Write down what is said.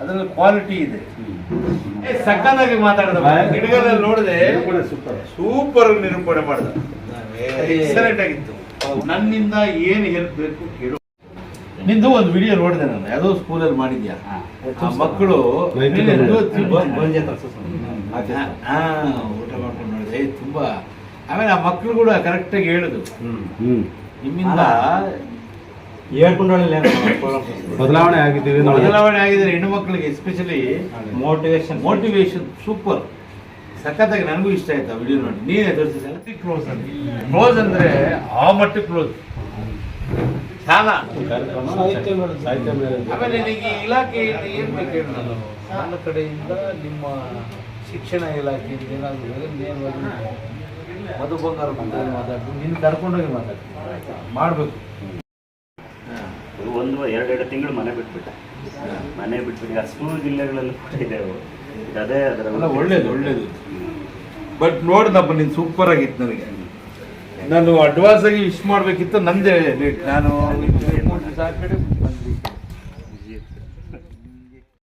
ಅದ್ರಲ್ಲಿ ಕ್ವಾಲಿಟಿ ಇದೆ. ಏ, ಸಕ್ಕತ್ತಾಗಿ ಮಾತಾಡಿದ ಗಿಡಗಳಲ್ಲಿ ನೋಡಿದೆ. ಸೂಪರ್. ನಿರೂಪಣೆ ಮಾಡಿದ. ಎಕ್ಸಲೆಂಟ್ ಆಗಿತ್ತು. ನನ್ನಿಂದ ಏನು ಹೆಲ್ಪ್ ಬೇಕು ಕೇಳು. ನಿಂದು ಒಂದು ವಿಡಿಯೋ ನೋಡಿದೆ ನಾನು. ಯಾವುದೋ ಸ್ಕೂಲಲ್ಲಿ ಮಾಡಿದ್ಯಾ? ಆ ಮಕ್ಕಳು ಊಟ ಮಾಡ್ಕೊಂಡು ನೋಡಿದೆ. ತುಂಬಾ. ಆಮೇಲೆ ಆ ಮಕ್ಕಳು ಕೂಡ ಕರೆಕ್ಟಾಗಿ ಹೇಳುದು ನಿಮ್ಮಿಂದ ಬದಲಾವಣೆ ಆಗಿದ್ದೀವಿ ಬದಲಾವಣೆ ಆಗಿದ್ರೆ ಹೆಣ್ಣು ಮಕ್ಕಳಿಗೆ ಎಸ್ಪೆಷಲಿ ಮೋಟಿವೇಶನ್ ಮೋಟಿವೇಶನ್ ಸೂಪರ್ ಸಖತ್ತಾಗಿ ನನಗೂ ಇಷ್ಟ ಆಯ್ತು ಆ ವಿಡಿಯೋ ನೋಡಿ. ನೀನೇ ತೋರಿಸಿ ಕ್ಲೋಸ್ ಅಂತ ಕ್ಲೋಸ್ ಅಂದ್ರೆ ಆ ಮಟ್ಟಕ್ಕೆ ಕ್ಲೋಸ್ ಸಾಲ ಆಮೇಲೆ ನಿನಗೆ ಈ ಇಲಾಖೆಯಿಂದ ಏನ್ ಬೇಕು ಹೇಳು ನಾನು? ನನ್ನ ಕಡೆಯಿಂದ ನಿಮ್ಮ ಶಿಕ್ಷಣ ಇಲಾಖೆಯಿಂದ ಏನಾದರೂ ನೇರವಾಗಿ ಮಧು ಬಂಗಾರ ಮಾತಾಡ್ತೀನಿ. ನಿನ್ನ ಕರ್ಕೊಂಡೋಗಿ ಮಾತಾಡ್ತೀನಿ. ಮಾಡಬೇಕು. ಒಂದು ಎರಡೆರಡು ತಿಂಗಳು ಮನೆ ಬಿಟ್ಬಿಟ್ಟೆ. ಮನೆ ಬಿಟ್ಬಿಟ್ಟು ಸ್ಕೂಲ್ ಜಿಲ್ಲೆಗಳಲ್ಲೂ ಕೂಡ ಇದೆ ಅದೇ ಅದರ ಒಳ್ಳೇದು ಒಳ್ಳೇದು. ಬಟ್ ನೋಡ್ದಪ್ಪ ನೀನು ಸೂಪರ್ ಆಗಿತ್ತು ನನಗೆ. ನಾನು ಅಡ್ವಾನ್ಸ್ ಆಗಿ ವಿಶ್ ಮಾಡಬೇಕಿತ್ತು ನಂದೇ ಲೇಟ್ ನಾನು